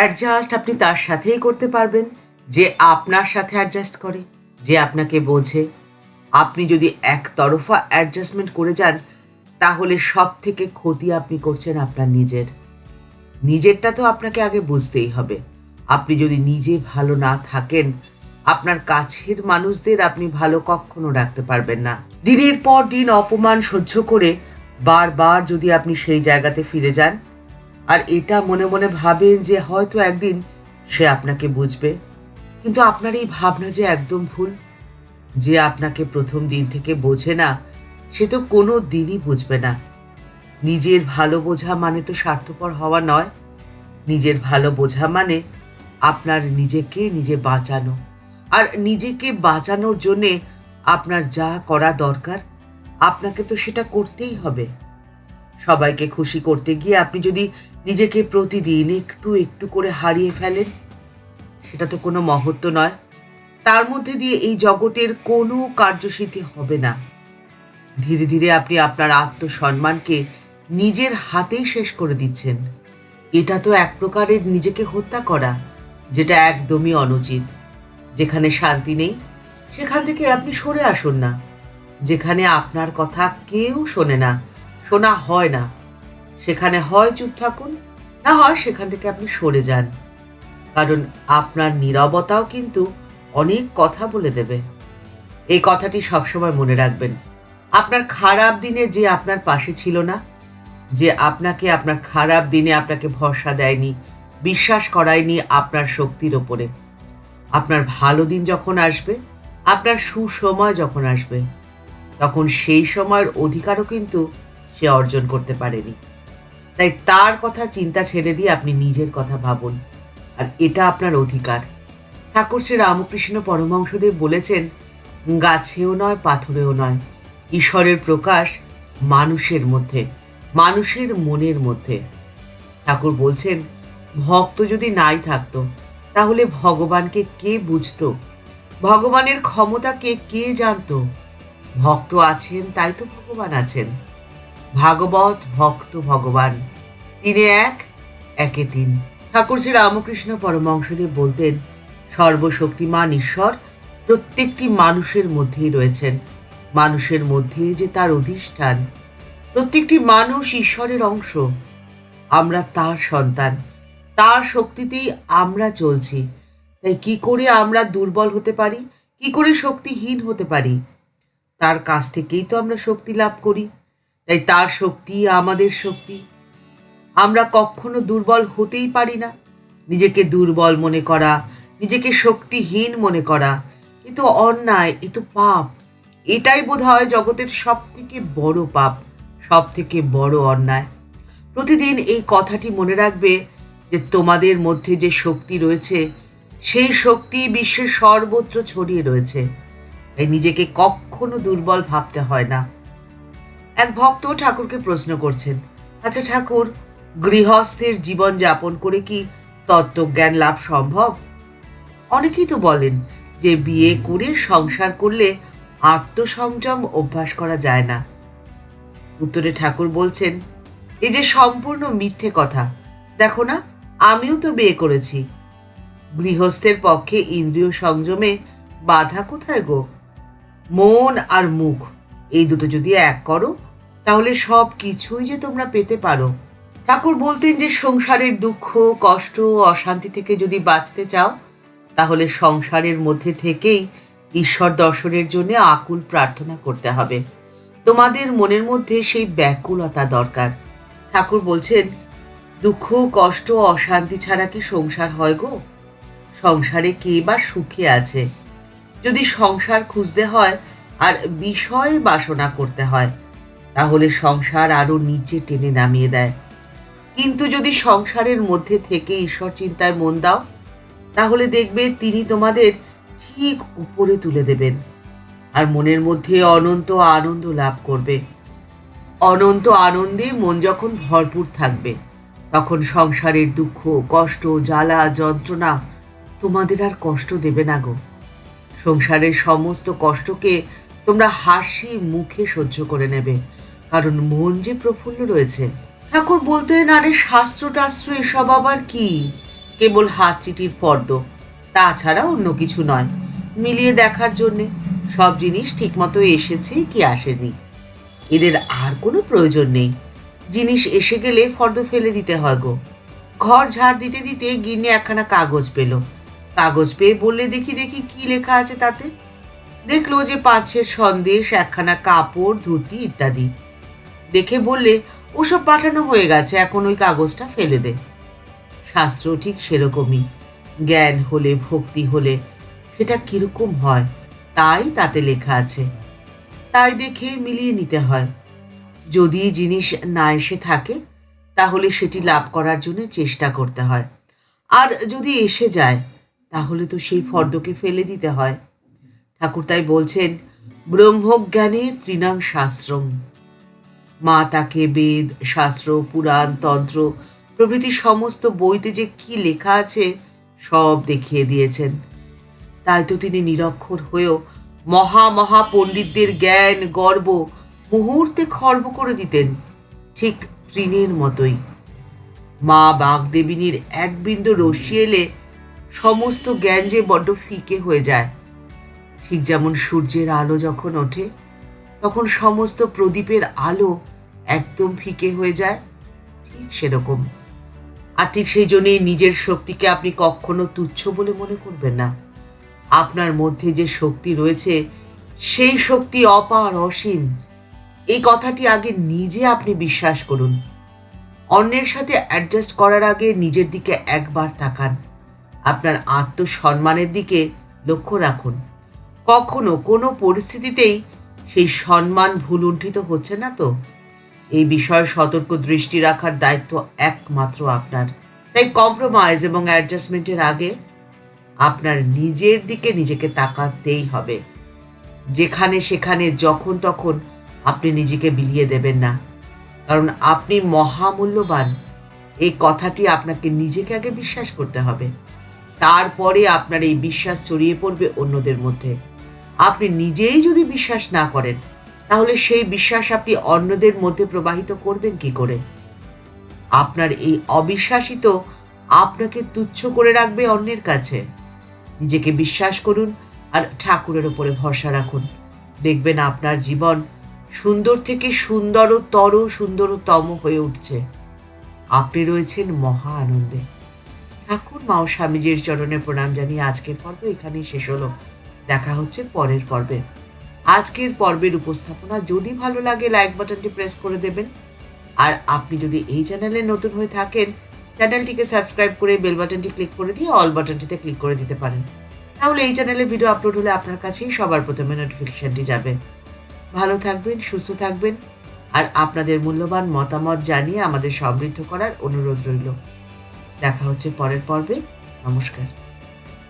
Adjust আপনি তার সাথেই করতে পারবেন, যে আপনার সাথে অ্যাডজাস্ট করে, যে আপনাকে বোঝে। আপনি যদি একতরফা অ্যাডজাস্টমেন্ট করে যান, তাহলে সব থেকে ক্ষতি আপনি করছেন আপনার নিজের। নিজেরটা তো আপনাকে আগে বুঝতেই হবে। আপনি যদি নিজে ভালো না থাকেন, আপনার কাছের মানুষদের আপনি ভালো কখনো রাখতে পারবেন না। দিনের পর দিন অপমান সহ্য করে বারবার যদি আপনি সেই জায়গাতে ফিরে যান আর এটা মনে মনে ভাবেন যে হয়তো একদিন সে আপনাকে বুঝবে। কিন্তু আপনার এই ভাবনা যে একদম ভুল, যে আপনাকে প্রথম দিন থেকে বোঝে না, সে তো কোনো দিনই বুঝবে না। নিজের ভালো বোঝা মানে তো স্বার্থপর হওয়া নয়। নিজের ভালো বোঝা মানে আপনার নিজেকে নিজে বাঁচানো। আর নিজেকে বাঁচানোর জন্যে আপনার যা করা দরকার, আপনাকে তো সেটা করতেই হবে। সবাইকে খুশি করতে গিয়ে আপনি যদি নিজেকে প্রতিদিন একটু একটু করে হারিয়ে ফেলেন, সেটা তো কোনো মহত্ব নয়। তার মধ্যে দিয়ে এই জগতের কোনো কার্যসিদ্ধি হবে না। ধীরে ধীরে আপনি আপনার আত্মসম্মানকে নিজের হাতেই শেষ করে দিচ্ছেন। এটা তো এক প্রকারের নিজেকে হত্যা করা, যেটা একদমই অনুচিত। যেখানে শান্তি নেই, সেখান থেকে আপনি সরে আসুন না। যেখানে আপনার কথা কেউ শোনে না শোনা হয় না। সেখানে হয় চুপ থাকুন, না হয় সেখান থেকে আপনি সরে যান। কারণ আপনার নীরবতাও কিন্তু অনেক কথা বলে দেবে। এই কথাটি সবসময় মনে রাখবেন। আপনার খারাপ দিনে যে আপনার পাশে ছিল না, যে আপনাকে আপনার খারাপ দিনে আপনাকে ভরসা দেয়নি, বিশ্বাস করায়নি আপনার শক্তির ওপরে। আপনার ভালো দিন যখন আসবে, আপনার সুসময় যখন আসবে, তখন সেই সময়ের অধিকারও কিন্তু সে অর্জন করতে পারেনি। তাই তার কথা চিন্তা ছেড়ে দিয়ে আপনি নিজের কথা ভাবুন, আর এটা আপনার অধিকার। ঠাকুর শ্রী রামকৃষ্ণ পরমহংসদেব বলেছেন, গাছেও নয়, পাথরেও নয়, ঈশ্বরের প্রকাশ মানুষের মধ্যে, মানুষের মনের মধ্যে। ঠাকুর বলছেন, ভক্ত যদি নাই থাকতো, তাহলে ভগবানকে কে বুঝতো? ভগবানের ক্ষমতাকে কে জানতো? ভক্ত আছেন, তাই তো ভগবান আছেন। ভাগবত ভক্ত ভগবান। তিনে এক, একে তিন। ঠাকুর শ্রী রামকৃষ্ণ পরমংসদেব বলতেন, সর্বশক্তিমান ঈশ্বর প্রত্যেকটি মানুষের মধ্যেই রয়েছেন। মানুষের মধ্যে যে তার অধিষ্ঠান, প্রত্যেকটি মানুষ ঈশ্বরের অংশ। আমরা তার সন্তান, তার শক্তিতেই আমরা চলছি। তাই কি করে আমরা দুর্বল হতে পারি? কি করে শক্তিহীন হতে পারি? তার কাছ থেকেই তো আমরা শক্তি লাভ করি। তাই তার শক্তি, আমাদের শক্তি। আমরা কখনো দুর্বল হতেই পারি না। নিজেকে দুর্বল মনে করা, নিজেকে শক্তিহীন মনে করা, এ তো অন্যায়, এ তো পাপ। এটাই বোধ হয় জগতের সব থেকে বড় পাপ সব থেকে বড় অন্যায়। প্রতিদিন এই কথাটি মনে রাখবে যে তোমাদের মধ্যে যে শক্তি রয়েছে, সেই শক্তি বিশ্বের সর্বত্র ছড়িয়ে রয়েছে। তাই নিজেকে কখনো দুর্বল ভাবতে হয় না। এক ভক্ত ঠাকুরকে প্রশ্ন করছেন আচ্ছা ঠাকুর, গৃহস্থের জীবন যাপন করে কি তত্ত্বজ্ঞান লাভ সম্ভব? অনেকেই তো বলেন যে বিয়ে করে সংসার করলে আত্মসংযম অভ্যাস করা যায় না। উত্তরে ঠাকুর বলছেন, এই যে সম্পূর্ণ মিথ্যে কথা, দেখো না, আমিও তো বিয়ে করেছি। গৃহস্থের পক্ষে ইন্দ্রিয় সংযমে বাধা কোথায় গো? মন আর মুখ এই দুটো যদি এক করো, তাহলে সব কিছুই যে তোমরা পেতে পারো। ঠাকুর বলতেন যে সংসারের দুঃখ, কষ্ট অশান্তি থেকে যদি বাঁচতে চাও, তাহলে সংসারের মধ্যে থেকেই ঈশ্বর দর্শনের জন্য আকুল প্রার্থনা করতে হবে। তোমাদের মনের মধ্যে সেই ব্যাকুলতা দরকার। ঠাকুর বলছেন, দুঃখ, কষ্ট অশান্তি ছাড়া কি সংসার হয় গো? সংসারে কে বা সুখে আছে? যদি সংসার খুঁজতে হয় আর বিষয় বাসনা করতে হয়, তাহলে সংসার আরও নিচে টেনে নামিয়ে দেয়। কিন্তু যদি সংসারের মধ্যে থেকে ঈশ্বর চিন্তায় মন দাও, তাহলে দেখবে তিনি তোমাদের ঠিক উপরে তুলে দেবেন আর মনের মধ্যে অনন্ত আনন্দ লাভ করবে। অনন্ত আনন্দে মন যখন ভরপুর থাকবে, তখন সংসারের দুঃখ, কষ্ট, জ্বালা, যন্ত্রণা তোমাদের আর কষ্ট দেবে না গো। সংসারের সমস্ত কষ্টকে তোমরা হাসি মুখে সহ্য করে নেবে, কারণ মন যে প্রফুল্ল রয়েছে। ঠাকুর বলতেন, আরে শাস্ত্র টাস্ত্র এসব আবার কি? কেবল হাত চিটির ফর্দ তাছাড়া অন্য কিছু নয়। মিলিয়ে দেখার জন্যে সব জিনিস ঠিকমতো এসেছে কি আসেনি। এদের আর কোনো প্রয়োজন নেই। জিনিস এসে গেলে ফর্দ ফেলে দিতে হয় গো। ঘর ঝাড় দিতে দিতে গিন্নি একখানা কাগজ পেল। কাগজ পেয়ে বললে, দেখি দেখি, কি লেখা আছে তাতে দেখল যে পাঁচের সন্দেশ, একখানা কাপড়, ধুতি ইত্যাদি। দেখে বললে, ওসব পাঠানো হয়ে গেছে, এখন ওই কাগজটা ফেলে দে। শাস্ত্র ঠিক সেরকমই। জ্ঞান হলে, ভক্তি হলে, সেটা কীরকম হয়, তাই তাতে লেখা আছে। তাই দেখে মিলিয়ে নিতে হয়। যদি জিনিস না এসে থাকে, তাহলে সেটি লাভ করার জন্য চেষ্টা করতে হয়। আর যদি এসে যায়, তাহলে তো সেই ফর্দকে ফেলে দিতে হয়। ঠাকুর তাই বলছেন, ব্রহ্মজ্ঞানে তৃণাং শাস্ত্রম মা তাকে বেদ, শাস্ত্র, পুরাণ, তন্ত্র, প্রভৃতি সমস্ত বইতে যে কি লেখা আছে সব দেখিয়ে দিয়েছেন। তাই তো তিনি নিরক্ষর হয়েও মহা মহা পণ্ডিতদের জ্ঞান, গর্ব মুহূর্তে খর্ব করে দিতেন, ঠিক তৃণের মতোই। মা বাগদেবিনীর এক বিন্দু রশ্মি এলে সমস্ত জ্ঞান যে বড্ড ফিকে হয়ে যায়। ঠিক যেমন সূর্যের আলো যখন ওঠে, তখন সমস্ত প্রদীপের আলো একদম ফিকে হয়ে যায়। ঠিক সেরকম। আর ঠিক সেই জন্যই নিজের শক্তিকে আপনি কখনো তুচ্ছ বলে মনে করবেন না। আপনার মধ্যে যে শক্তি রয়েছে, সেই শক্তি অপার অসীম। এই কথাটি আগে নিজে আপনি বিশ্বাস করুন। অন্যের সাথে অ্যাডজাস্ট করার আগে নিজের দিকে একবার তাকান। আপনার আত্মসম্মানের দিকে লক্ষ্য রাখুন। কখনো কোনো পরিস্থিতিতেই সেই সম্মান ভুলুণ্ঠিত হচ্ছে না তো। এই বিষয়ে সতর্ক দৃষ্টি রাখার দায়িত্ব একমাত্র আপনার। তাই কম্প্রোমাইজ এবং অ্যাডজাস্টমেন্টের আগে আপনার নিজের দিকে নিজেকে তাকাতেই হবে। যেখানে সেখানে যখন তখন আপনি নিজেকে বিলিয়ে দেবেন না। কারণ আপনি মহামূল্যবান। এই কথাটি আপনাকে নিজেকে আগে বিশ্বাস করতে হবে। তারপরে আপনার এই বিশ্বাস ছড়িয়ে পড়বে অন্যদের মধ্যে। আপনি নিজেই যদি বিশ্বাস না করেন, তাহলে সেই বিশ্বাস আপনি অন্যদের মধ্যে প্রবাহিত করবেন কি করে? আপনার এই অবিশ্বাসই তো আপনাকে তুচ্ছ করে রাখবে অন্যের কাছে। নিজেকে বিশ্বাস করুন আর ঠাকুরের ওপরে ভরসা রাখুন। দেখবেন আপনার জীবন সুন্দর থেকে সুন্দরতর, সুন্দরতম হয়ে উঠছে। আপনি রয়েছেন মহা আনন্দে। ঠাকুর মা ও স্বামীজির চরণে প্রণাম জানিয়ে আজকের পর্ব এখানেই শেষ হলো। দেখা হচ্ছে পরের পর্বে। আজকের পর্বের উপস্থাপনা যদি ভালো লাগে লাইক বাটনটি প্রেস করে দেবেন। আর আপনি যদি এই চ্যানেলে নতুন হয়ে থাকেন, চ্যানেলটিকে সাবস্ক্রাইব করে বেল বাটনটি ক্লিক করে দিয়ে অল বাটনটিতে ক্লিক করে দিতে পারেন। তাহলে এই চ্যানেলে ভিডিও আপলোড হলে আপনার কাছেই সবার প্রথমে নোটিফিকেশনটি যাবে। ভালো থাকবেন, সুস্থ থাকবেন। আর আপনাদের মূল্যবান মতামত জানিয়ে আমাদের সমৃদ্ধ করার অনুরোধ রইল। দেখা হচ্ছে পরের পর্বে। নমস্কার।